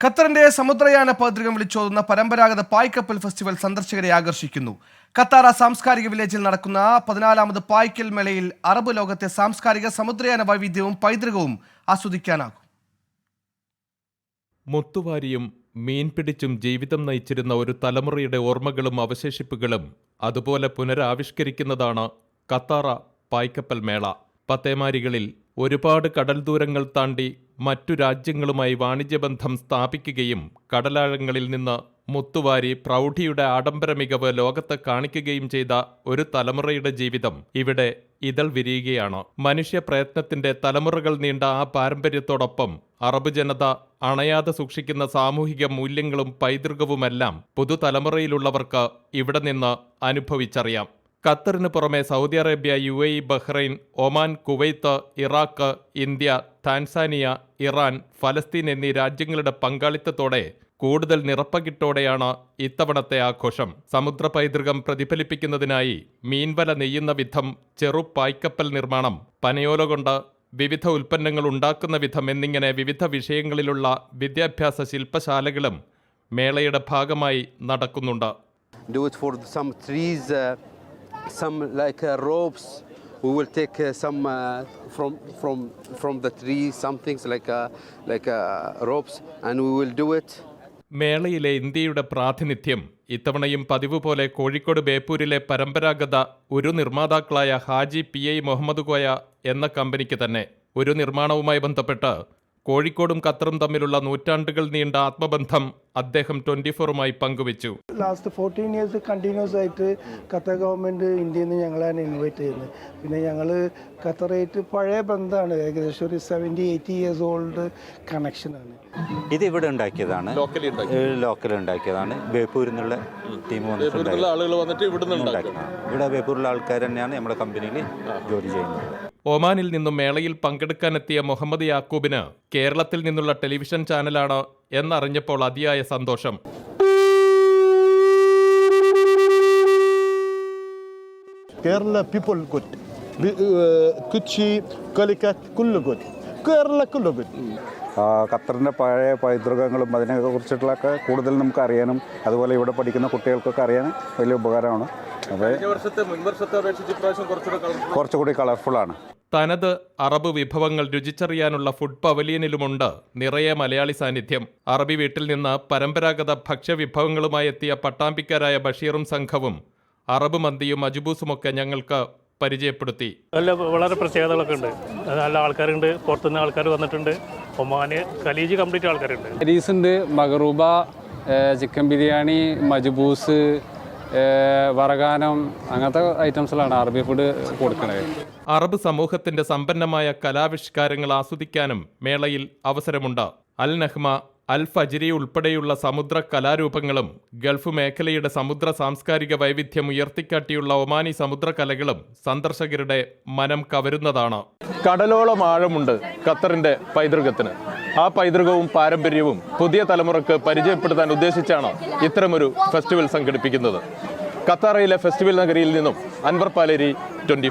ഖത്തറിന്റെ സമുദ്രയാന പൈതൃകം വിളിച്ചോതുന്ന പരമ്പരാഗത പായ്ക്കപ്പൽ ഫെസ്റ്റിവൽ സന്ദർശകരെ ആകർഷിക്കുന്നു. ഖത്താറ സാംസ്കാരിക വില്ലേജിൽ നടക്കുന്ന പതിനാലാമത് പായ്ക്കൽ മേളയിൽ അറബ് ലോകത്തെ സാംസ്കാരിക സമുദ്രയാന വൈവിധ്യവും പൈതൃകവും ആസ്വദിക്കാനാകും. മുത്തുവാരിയും മീൻ പിടിച്ചും ജീവിതം നയിച്ചിരുന്ന ഒരു തലമുറയുടെ ഓർമ്മകളും അവശേഷിപ്പുകളും അതുപോലെ പുനരാവിഷ്കരിക്കുന്നതാണ് ഖത്താറ പായ്ക്കപ്പൽ മേള. പത്തേമാരികളിൽ ഒരുപാട് കടൽ ദൂരങ്ങൾ താണ്ടി മറ്റു രാജ്യങ്ങളുമായി വാണിജ്യബന്ധം സ്ഥാപിക്കുകയും കടലാഴങ്ങളിൽ നിന്ന് മുത്തുവാരി പ്രൗഢിയുടെ ആഡംബര മികവ് ലോകത്ത് കാണിക്കുകയും ചെയ്ത ഒരു തലമുറയുടെ ജീവിതം ഇവിടെ ഇതൾ വിരിയുകയാണ്. മനുഷ്യ പ്രയത്നത്തിന്റെ തലമുറകൾ നീണ്ട ആ പാരമ്പര്യത്തോടൊപ്പം അറബ് ജനത അണയാതെ സൂക്ഷിക്കുന്ന സാമൂഹിക മൂല്യങ്ങളും പൈതൃകവുമെല്ലാം പുതുതലമുറയിലുള്ളവർക്ക് ഇവിടെ നിന്ന് അനുഭവിച്ചറിയാം. ഖത്തറിന് പുറമെ Saudi Arabia U A Bahrain Oman Kuwait Iraq India Tanzania Iran ഫലസ്തീൻ എന്നീ രാജ്യങ്ങളുടെ പങ്കാളിത്തത്തോടെ കൂടുതൽ നിറപ്പകിട്ടോടെയാണ് ഇത്തവണത്തെ ആഘോഷം. സമുദ്ര പൈതൃകം പ്രതിഫലിപ്പിക്കുന്നതിനായി മീൻവല നെയ്യുന്ന വിധം ചെറു പായ്ക്കപ്പൽ നിർമ്മാണം പനയോല കൊണ്ട് വിവിധ ഉൽപ്പന്നങ്ങൾ ഉണ്ടാക്കുന്ന വിധം എന്നിങ്ങനെ വിവിധ വിഷയങ്ങളിലുള്ള വിദ്യാഭ്യാസ ശില്പശാലകളും മേളയുടെ ഭാഗമായി നടക്കുന്നുണ്ട്. Some uh, like uh, ropes. We will take uh, some uh, from from from the tree, some things like uh, like uh, ropes, and we will do it. മേളയിലെ ഇന്ത്യയുടെ പ്രാതിനിധ്യം ഇത്തവണയും പതിവ് പോലെ കോഴിക്കോട് ബേപ്പൂരിലെ പരമ്പരാഗത ഒരു നിർമ്മാതാക്കളായ ഹാജി പി ഐ മുഹമ്മദ് കോയ എന്ന കമ്പനിക്ക് തന്നെ ഒരു നിർമ്മാണവുമായി ബന്ധപ്പെട്ട് കോഴിക്കോടും ഖത്തറും തമ്മിലുള്ള നൂറ്റാണ്ടുകൾ നീണ്ട ആത്മബന്ധം അദ്ദേഹം ട്വന്റി ഫോറുമായി പങ്കുവച്ചു. ലാസ്റ്റ് ഫോർട്ടീൻ ഇയേഴ്സ് കണ്ടിന്യൂസ് ആയിട്ട് ഖത്തർ ഗവൺമെന്റ് ഇന്ത്യയിൽ നിന്ന് ഞങ്ങളാണ് ഇൻവൈറ്റ് ചെയ്യുന്നത് പിന്നെ ഞങ്ങൾ ഖത്തറായിട്ട് പഴയ ബന്ധമാണ് ഏകദേശം ഒരു സെവന്റി എയ്റ്റി ഇയേഴ്സ് ഓൾഡ് കണക്ഷനാണ് ഇത് ഇവിടെ ഉണ്ടാക്കിയതാണ്. ലോക്കൽ ഉണ്ടാക്കിയതാണ്. ബേപ്പൂരിൽ നിന്നുള്ള ടീം വന്നിട്ട് ഇവിടെ ബേപ്പൂരിലെ ആൾക്കാർ തന്നെയാണ് നമ്മുടെ കമ്പനിയിൽ ജോലി ചെയ്യുന്നത്. ഒമാനിൽ നിന്നും മേളയിൽ പങ്കെടുക്കാനെത്തിയ മുഹമ്മദ് യാക്കൂബിന് കേരളത്തിൽ നിന്നുള്ള ടെലിവിഷൻ ചാനലാണ് എന്നറിഞ്ഞപ്പോൾ അതിയായ സന്തോഷം. കേരള പീപ്പിൾ ഗുഡ് കുച്ചി uh, കുല്ലു ഗുഡ് കേരള കുല്ലു. ആ, ഖത്തറിന്റെ പഴയ പൈതൃകങ്ങളും അതിനെ കുറിച്ചിട്ടുള്ളൊക്കെ കൂടുതൽ നമുക്ക് അറിയാനും അതുപോലെ ഇവിടെ പഠിക്കുന്ന കുട്ടികൾക്കൊക്കെ അറിയാനും വലിയ ഉപകാരമാണ്. കുറച്ചുകൂടി കളർഫുള്ളാണ് തനത് അറബ് വിഭവങ്ങൾ രുചിച്ചറിയാനുള്ള ഫുഡ് പവലിയനിലുമുണ്ട് നിറയെ മലയാളി സാന്നിധ്യം. അറബി വീട്ടിൽ നിന്ന് പരമ്പരാഗത ഭക്ഷ്യവിഭവങ്ങളുമായി എത്തിയ പട്ടാമ്പിക്കാരായ ബഷീറും സംഘവും അറബ് മന്തിയും അജുബൂസുമൊക്കെ ഞങ്ങൾക്ക് പരിചയപ്പെടുത്തി. നല്ല വളരെ പ്രത്യേകതകളൊക്കെ ഉണ്ട്. നല്ല ആൾക്കാരുണ്ട് പുറത്തുനിന്ന് ആൾക്കാർ വന്നിട്ടുണ്ട്. ഒമാന് ഖലീജ് കംപ്ലീറ്റ് ആൾക്കാരുണ്ട്. ഹരീസ് ഉണ്ട് മഗറൂബ ചിക്കൻ ബിരിയാണി മജ്ബൂസ് വറകാനം അങ്ങനത്തെ ഐറ്റംസിലാണ് അറബി ഫുഡ് കൊടുക്കുന്നത് അറബ് സമൂഹത്തിന്റെ സമ്പന്നമായ കലാവിഷ്കാരങ്ങൾ ആസ്വദിക്കാനും മേളയിൽ അവസരമുണ്ട്. അൽ നഹ്മ അൽ ഫജിരി ഉൾപ്പെടെയുള്ള സമുദ്ര കലാരൂപങ്ങളും ഗൾഫ് മേഖലയുടെ സമുദ്ര സാംസ്കാരിക വൈവിധ്യം ഉയർത്തിക്കാട്ടിയുള്ള ഒമാനി സമുദ്ര കലകളും സന്ദർശകരുടെ മനം കവരുന്നതാണ്. കടലോളം ആഴമുണ്ട് ഖത്തറിന്റെ പൈതൃകത്തിന്. ആ പൈതൃകവും പാരമ്പര്യവും പുതിയ തലമുറയ്ക്ക് പരിചയപ്പെടുത്താൻ ഉദ്ദേശിച്ചാണ് ഇത്തരമൊരു ഫെസ്റ്റിവൽ സംഘടിപ്പിക്കുന്നത്. ഖത്താറയിലെ ഫെസ്റ്റിവൽ നഗരിയിൽ നിന്നും അൻവർ പാലേരി ട്വന്റി